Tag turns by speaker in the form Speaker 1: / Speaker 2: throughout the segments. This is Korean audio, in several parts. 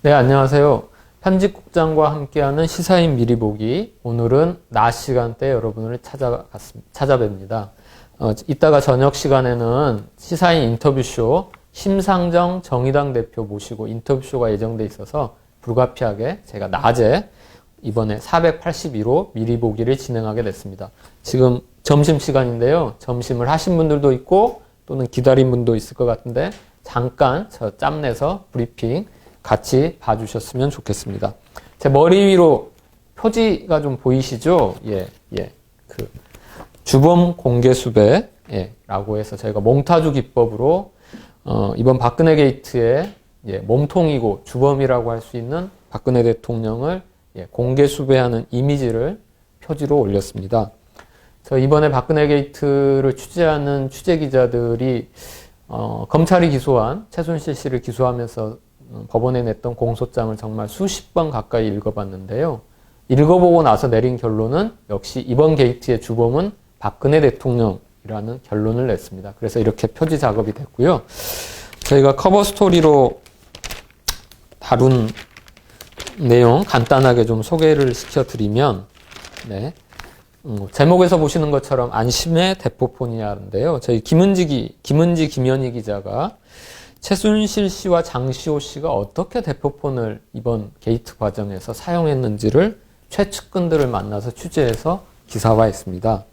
Speaker 1: 네, 안녕하세요. 편집국장과 함께하는 시사인 미리 보기. 오늘은 낮 시간대 여러분을 찾아갔습니다. 찾아뵙니다. 어, 이따가 저녁 시간에는 시사인 인터뷰쇼 심상정 정의당 대표 모시고 인터뷰쇼가 예정돼 있어서 불가피하게 제가 낮에 이번에 482로 미리 보기를 진행하게 됐습니다. 지금 점심 시간인데요. 점심을 하신 분들도 있고 또는 기다린 분도 있을 것 같은데 잠깐 저 짬내서 브리핑 같이 봐주셨으면 좋겠습니다. 제 머리 위로 표지가 좀 보이시죠? 예, 예. 그 주범 공개 수배 예, 라고 해서 저희가 몽타주 기법으로 어, 이번 박근혜 게이트의 예, 몸통이고 주범이라고 할 수 있는 박근혜 대통령을 예, 공개 수배하는 이미지를 표지로 올렸습니다. 저 이번에 박근혜 게이트를 취재하는 취재 기자들이 어, 검찰이 기소한 최순실 씨를 기소하면서 어, 법원에 냈던 공소장을 정말 수십 번 가까이 읽어봤는데요. 읽어보고 나서 내린 결론은 역시 이번 게이트의 주범은 박근혜 대통령이라는 결론을 냈습니다. 그래서 이렇게 표지 작업이 됐고요. 저희가 커버 스토리로 다룬 내용 간단하게 좀 소개를 시켜드리면, 네. 음, 제목에서 보시는 것처럼 안심의 대포폰이야인데요. 저희 김은지, 김은지 김현희 기자가 최순실 씨와 장시호 씨가 어떻게 대포폰을 이번 게이트 과정에서 사용했는지를 최측근들을 만나서 취재해서 기사화했습니다.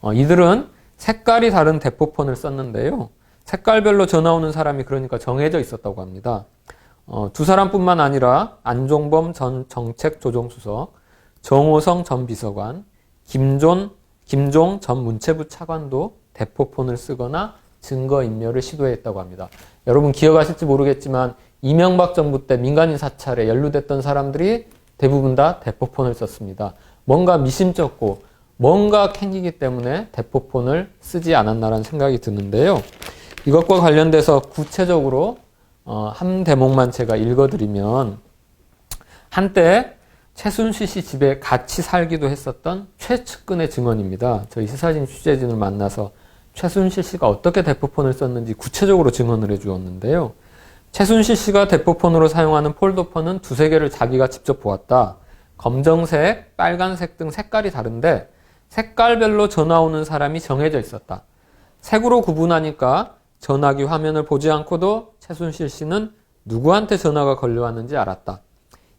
Speaker 1: 어, 이들은 색깔이 다른 대포폰을 썼는데요. 색깔별로 전화 오는 사람이 그러니까 정해져 있었다고 합니다. 어, 두 사람뿐만 아니라 안종범 전 정책조정수석, 정호성 전 비서관, 김존, 김종 전 문체부 차관도 대포폰을 쓰거나 증거인멸을 시도했다고 합니다. 여러분 기억하실지 모르겠지만 이명박 정부 때 민간인 사찰에 연루됐던 사람들이 대부분 다 대포폰을 썼습니다. 뭔가 미심쩍고 뭔가 캥기기 때문에 대포폰을 쓰지 않았나라는 생각이 드는데요. 이것과 관련돼서 구체적으로 어, 한 대목만 제가 읽어드리면 한때 최순실 씨 집에 같이 살기도 했었던 최측근의 증언입니다. 저희 시사진 취재진을 만나서 최순실 씨가 어떻게 대포폰을 썼는지 구체적으로 증언을 해주었는데요. 최순실 씨가 대포폰으로 사용하는 폴더폰은 두세 개를 자기가 직접 보았다. 검정색, 빨간색 등 색깔이 다른데 색깔별로 전화 오는 사람이 정해져 있었다. 색으로 구분하니까 전화기 화면을 보지 않고도 최순실 씨는 누구한테 전화가 걸려왔는지 알았다.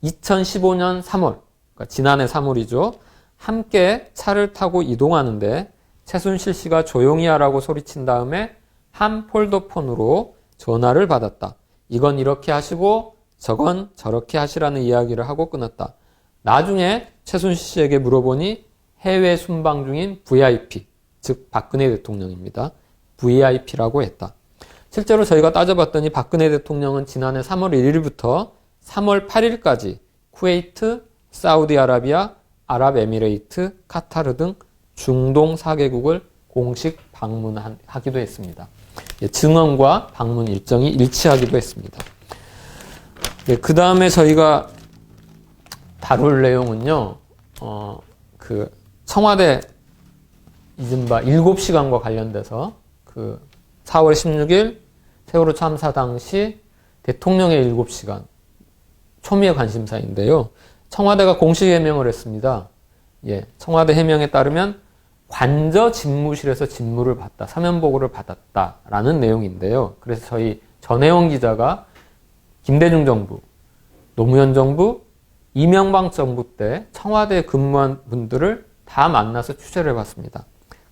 Speaker 1: 2015년 3월, 그러니까 지난해 3월이죠. 함께 차를 타고 이동하는데 최순실 씨가 조용히 하라고 소리친 다음에 한 폴더폰으로 전화를 받았다. 이건 이렇게 하시고 저건 저렇게 하시라는 이야기를 하고 끊었다. 나중에 최순실 씨에게 물어보니 해외 순방 중인 VIP, 즉 박근혜 대통령입니다. VIP라고 했다. 실제로 저희가 따져봤더니 박근혜 대통령은 지난해 3월 1일부터 3월 8일까지 쿠웨이트, 사우디아라비아, 아랍에미레이트, 카타르 등 중동 4개국을 공식 방문하기도 했습니다. 예, 증언과 방문 일정이 일치하기도 했습니다. 네, 그 다음에 저희가 다룰 내용은요, 어, 그 청와대 이른바 7시간과 관련돼서 그 4월 16일 세월호 참사 당시 대통령의 7시간 초미의 관심사인데요. 청와대가 공식 해명을 했습니다. 예, 청와대 해명에 따르면 관저 집무실에서 직무를 받다, 사면 보고를 받았다라는 내용인데요. 그래서 저희 전혜원 기자가 김대중 정부, 노무현 정부, 이명박 정부 때 청와대에 근무한 분들을 다 만나서 취재를 해봤습니다.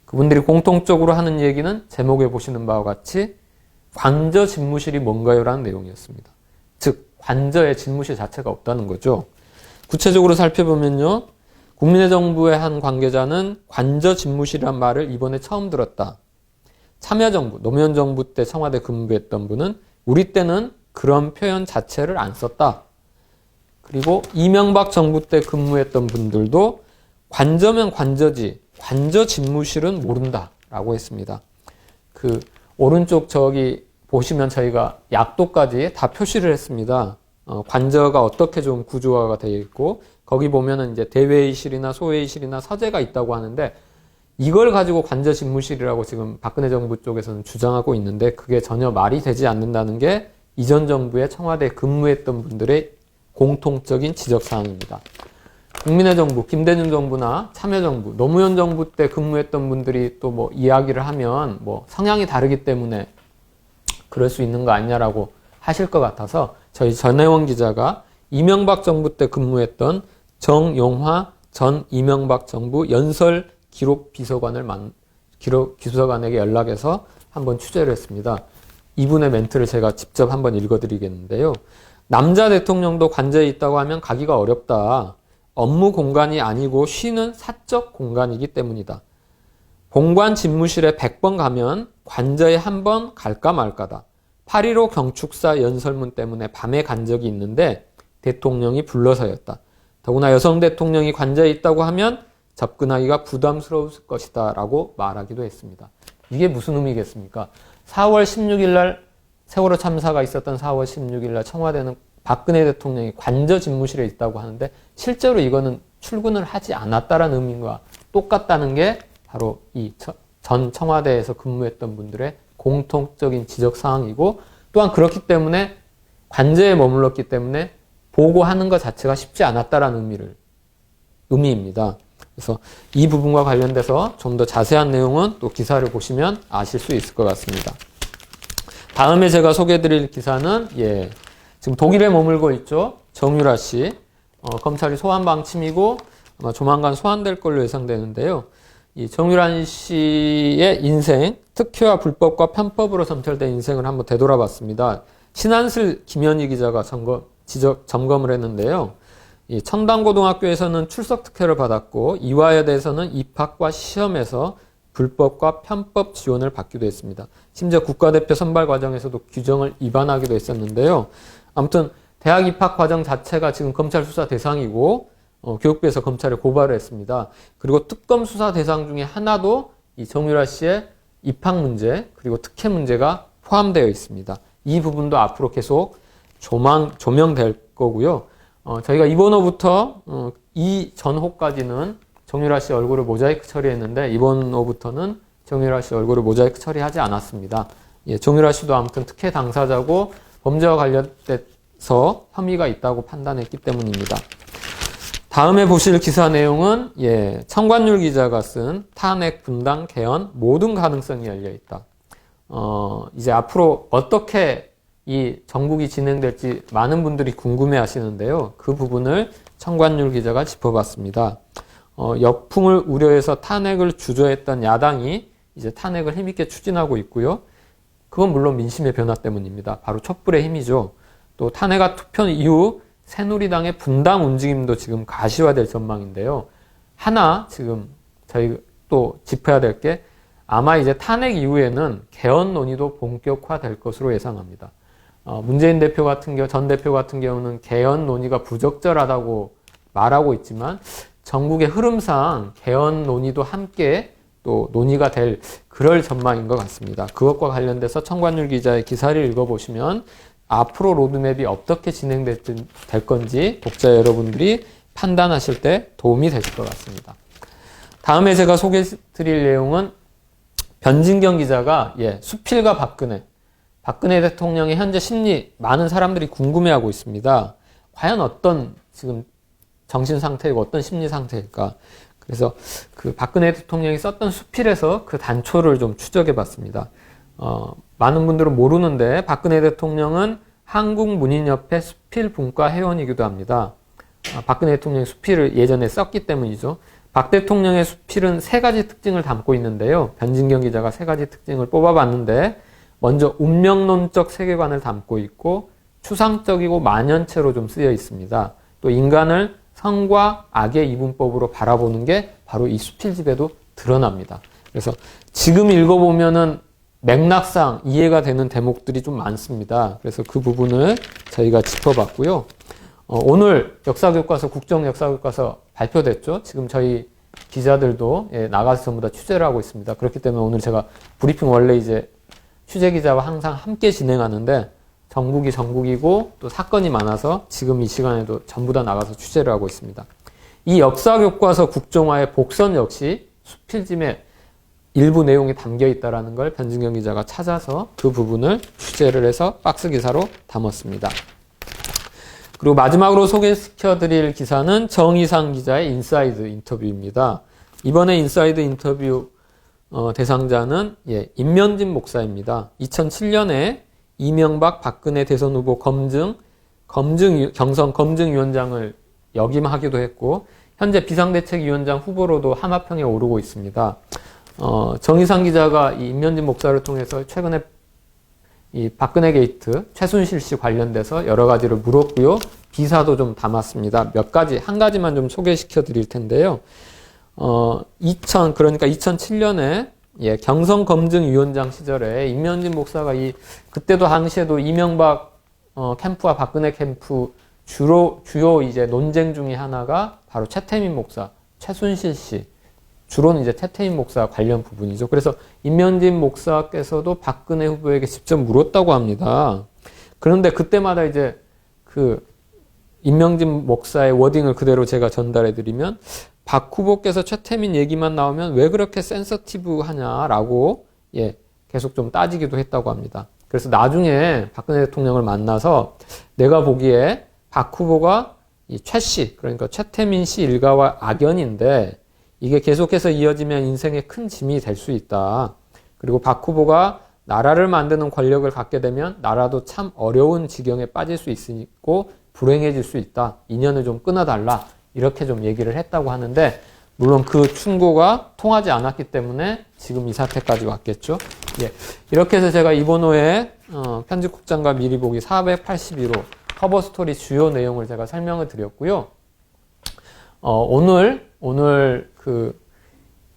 Speaker 1: 그분들이 공통적으로 하는 얘기는 제목에 보시는 바와 같이 관저 집무실이 뭔가요? 라는 내용이었습니다. 즉, 관저에 집무실 자체가 없다는 거죠. 구체적으로 살펴보면요. 국민의 정부의 한 관계자는 관저 집무실이란 말을 이번에 처음 들었다. 참여정부, 노무현 정부 때 청와대 근무했던 분은 우리 때는 그런 표현 자체를 안 썼다. 그리고 이명박 정부 때 근무했던 분들도 관저면 관저지, 관저 집무실은 모른다. 라고 했습니다. 그, 오른쪽 저기 보시면 저희가 약도까지 다 표시를 했습니다. 어, 관저가 어떻게 좀 구조화가 되어 있고, 거기 보면은 이제 대회의실이나 소회의실이나 서재가 있다고 하는데 이걸 가지고 관저 집무실이라고 지금 박근혜 정부 쪽에서는 주장하고 있는데 그게 전혀 말이 되지 않는다는 게 이전 정부의 청와대 근무했던 분들의 공통적인 지적 사항입니다. 국민의 정부, 김대중 정부나 참여정부, 노무현 정부 때 근무했던 분들이 또 뭐 이야기를 하면 뭐 성향이 다르기 때문에 그럴 수 있는 거 아니냐라고 하실 것 같아서 저희 전혜원 기자가 이명박 정부 때 근무했던 정용화 전 이명박 정부 연설 기록 비서관을 만, 기록 비서관에게 연락해서 한번 취재를 했습니다. 이분의 멘트를 제가 직접 한번 읽어드리겠는데요. 남자 대통령도 관저에 있다고 하면 가기가 어렵다. 업무 공간이 아니고 쉬는 사적 공간이기 때문이다. 본관 집무실에 100번 가면 관저에 한 번 갈까 말까다. 8.15 경축사 연설문 때문에 밤에 간 적이 있는데 대통령이 불러서였다. 더구나 여성 대통령이 관저에 있다고 하면 접근하기가 부담스러울 것이다 라고 말하기도 했습니다. 이게 무슨 의미겠습니까? 4월 16일 날 세월호 참사가 있었던 4월 16일 날 청와대는 박근혜 대통령이 관저 집무실에 있다고 하는데 실제로 이거는 출근을 하지 않았다라는 의미와 똑같다는 게 바로 이 전 청와대에서 근무했던 분들의 공통적인 지적 사항이고 또한 그렇기 때문에 관저에 머물렀기 때문에 보고하는 것 자체가 쉽지 않았다라는 의미를 의미입니다. 그래서 이 부분과 관련돼서 좀 더 자세한 내용은 또 기사를 보시면 아실 수 있을 것 같습니다. 다음에 제가 소개해드릴 기사는 예 지금 독일에 머물고 있죠 정유라 씨 어, 검찰이 소환 방침이고 아마 조만간 소환될 걸로 예상되는데요. 이 정유란 씨의 인생, 특혜와 불법과 편법으로 점철된 인생을 한번 되돌아봤습니다. 신한슬 김현희 기자가 점검, 지적, 점검을 했는데요. 이 청담고등학교에서는 출석 특혜를 받았고 이화여대에서는 입학과 시험에서 불법과 편법 지원을 받기도 했습니다. 심지어 국가대표 선발 과정에서도 규정을 위반하기도 했었는데요. 아무튼 대학 입학 과정 자체가 지금 검찰 수사 대상이고 어, 교육부에서 검찰에 고발을 했습니다. 그리고 특검 수사 대상 중에 하나도 이 정유라 씨의 입학 문제 그리고 특혜 문제가 포함되어 있습니다. 이 부분도 앞으로 계속 조망, 조명될 거고요. 어, 저희가 이번 호부터 어, 이 전호까지는 정유라 씨 얼굴을 모자이크 처리했는데 이번 호부터는 정유라 씨 얼굴을 모자이크 처리하지 않았습니다. 예, 정유라 씨도 아무튼 특혜 당사자고 범죄와 관련돼서 혐의가 있다고 판단했기 때문입니다. 다음에 보실 기사 내용은 예, 청관율 기자가 쓴 탄핵 분당 개헌 모든 가능성이 열려 있다. 어, 이제 앞으로 어떻게 이 정국이 진행될지 많은 분들이 궁금해 하시는데요. 그 부분을 청관율 기자가 짚어봤습니다. 어, 역풍을 우려해서 탄핵을 주저했던 야당이 이제 탄핵을 힘있게 추진하고 있고요. 그건 물론 민심의 변화 때문입니다. 바로 촛불의 힘이죠. 또 탄핵과 투표 이후 새누리당의 분당 움직임도 지금 가시화될 전망인데요. 하나 지금 저희 또 짚어야 될 게 아마 이제 탄핵 이후에는 개헌 논의도 본격화될 것으로 예상합니다. 어, 문재인 대표 같은 경우, 전 대표 같은 경우는 개헌 논의가 부적절하다고 말하고 있지만 전국의 흐름상 개헌 논의도 함께 또 논의가 될 그럴 전망인 것 같습니다. 그것과 관련돼서 청관율 기자의 기사를 읽어보시면 앞으로 로드맵이 어떻게 진행될 건지 독자 여러분들이 판단하실 때 도움이 되실 것 같습니다. 다음에 제가 소개해 드릴 내용은 변진경 기자가 예, 수필과 박근혜, 박근혜 대통령의 현재 심리 많은 사람들이 궁금해하고 있습니다. 과연 어떤 지금 정신 상태이고 어떤 심리 상태일까? 그래서 그 박근혜 대통령이 썼던 수필에서 그 단초를 좀 추적해 봤습니다. 어, 많은 분들은 모르는데 박근혜 대통령은 한국문인협회 수필 분과 회원이기도 합니다. 아, 박근혜 대통령이 수필을 예전에 썼기 때문이죠. 박 대통령의 수필은 세 가지 특징을 담고 있는데요. 변진경 기자가 세 가지 특징을 뽑아봤는데 먼저 운명론적 세계관을 담고 있고 추상적이고 만연체로 좀 쓰여 있습니다. 또 인간을 성과 악의 이분법으로 바라보는 게 바로 이 수필집에도 드러납니다. 그래서 지금 읽어보면은 맥락상 이해가 되는 대목들이 좀 많습니다. 그래서 그 부분을 저희가 짚어봤고요. 어, 오늘 역사교과서, 국정역사교과서 발표됐죠. 지금 저희 기자들도 예, 나가서 전부 다 취재를 하고 있습니다. 그렇기 때문에 오늘 제가 브리핑 원래 이제 취재 기자와 항상 함께 진행하는데 전국이 전국이고 또 사건이 많아서 지금 이 시간에도 전부 다 나가서 취재를 하고 있습니다. 이 역사교과서 국정화의 복선 역시 수필짐에 일부 내용이 담겨 있다라는 걸 변진경 기자가 찾아서 그 부분을 취재를 해서 박스 기사로 담았습니다. 그리고 마지막으로 소개시켜 드릴 기사는 정의상 기자의 인사이드 인터뷰입니다. 이번에 인사이드 인터뷰 어, 대상자는 예, 임면진 목사입니다. 2007년에 이명박 박근혜 대선 후보 검증 검증 경선 검증위원장을 역임하기도 했고 현재 비상대책위원장 후보로도 하마평에 오르고 있습니다. 어, 정의상 기자가 이 임면진 목사를 통해서 최근에 이 박근혜 게이트 최순실 씨 관련돼서 여러 가지를 물었고요. 기사도 좀 담았습니다. 몇 가지 한 가지만 좀 소개시켜 드릴 텐데요. 어, 2000 그러니까 2007년에 예, 경선 검증 위원장 시절에 임현진 목사가 이 그때도 당시에도 이명박 어, 캠프와 박근혜 캠프 주로 주요 이제 논쟁 중의 하나가 바로 최태민 목사, 최순실 씨 주로는 이제 태태인 목사 관련 부분이죠. 그래서 임면진 목사께서도 박근혜 후보에게 직접 물었다고 합니다. 그런데 그때마다 이제 그 임명진 목사의 워딩을 그대로 제가 전달해 드리면 박 후보께서 최태민 얘기만 나오면 왜 그렇게 센서티브 하냐라고 예, 계속 좀 따지기도 했다고 합니다. 그래서 나중에 박근혜 대통령을 만나서 내가 보기에 박 후보가 이최 씨, 그러니까 최태민 씨 일가와 악연인데 이게 계속해서 이어지면 인생에 큰 짐이 될 수 있다. 그리고 박 후보가 나라를 만드는 권력을 갖게 되면 나라도 참 어려운 지경에 빠질 수 있고 불행해질 수 있다. 인연을 좀 끊어달라. 이렇게 좀 얘기를 했다고 하는데 물론 그 충고가 통하지 않았기 때문에 지금 이 사태까지 왔겠죠. 예. 이렇게 해서 제가 이번 호에 어, 편집국장과 미리 보기 482로 커버 스토리 주요 내용을 제가 설명을 드렸고요. 어, 오늘 오늘 그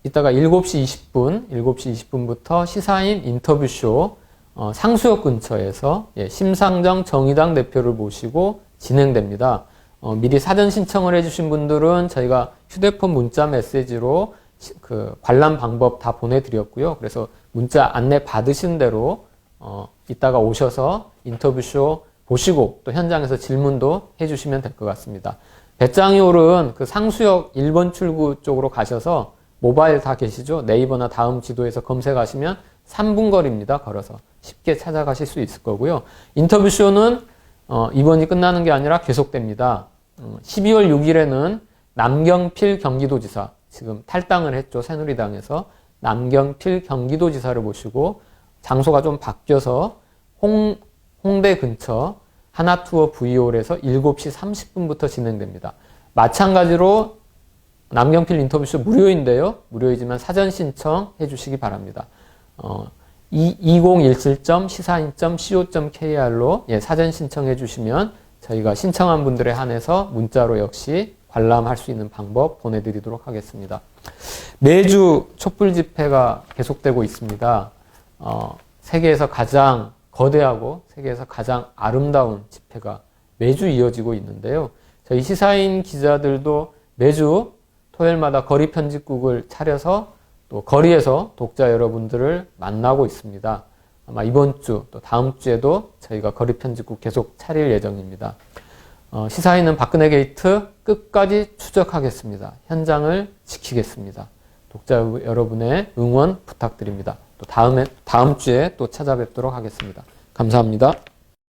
Speaker 1: 이따가 7시 20분, 7시 20분부터 시사인 인터뷰쇼 어, 상수역 근처에서 예, 심상정 정의당 대표를 모시고 진행됩니다. 어, 미리 사전 신청을 해주신 분들은 저희가 휴대폰 문자 메시지로 시, 그 관람 방법 다 보내드렸고요. 그래서 문자 안내 받으신 대로 어, 이따가 오셔서 인터뷰쇼 보시고 또 현장에서 질문도 해주시면 될 것 같습니다. 배짱이 오른 그 상수역 1번 출구 쪽으로 가셔서 모바일 다 계시죠? 네이버나 다음 지도에서 검색하시면 3분 거리입니다. 걸어서 쉽게 찾아가실 수 있을 거고요. 인터뷰 쇼는 어, 이번이 끝나는 게 아니라 계속됩니다. 12월 어, 6일에는 남경필 경기도지사 지금 탈당을 했죠 새누리당에서 남경필 경기도지사를 모시고 장소가 좀 바뀌어서 홍, 홍대 근처 하나투어 V홀에서 7시 30분부터 진행됩니다. 마찬가지로 남경필 인터뷰쇼 무료인데요. 무료이지만 사전 신청해 주시기 바랍니다. 어, 2017.시사인.co.kr로 예, 사전 신청해 주시면 저희가 신청한 분들에 한해서 문자로 역시 관람할 수 있는 방법 보내드리도록 하겠습니다. 매주 촛불 집회가 계속되고 있습니다. 어, 세계에서 가장 거대하고 세계에서 가장 아름다운 집회가 매주 이어지고 있는데요. 저희 시사인 기자들도 매주 토요일마다 거리 편집국을 차려서 또 거리에서 독자 여러분들을 만나고 있습니다. 아마 이번 주 또 다음 주에도 저희가 거리 편집국 계속 차릴 예정입니다. 어, 시사인은 박근혜 게이트 끝까지 추적하겠습니다. 현장을 지키겠습니다. 독자 여러분의 응원 부탁드립니다. 또 다음에 다음 주에 또 찾아뵙도록 하겠습니다. 감사합니다.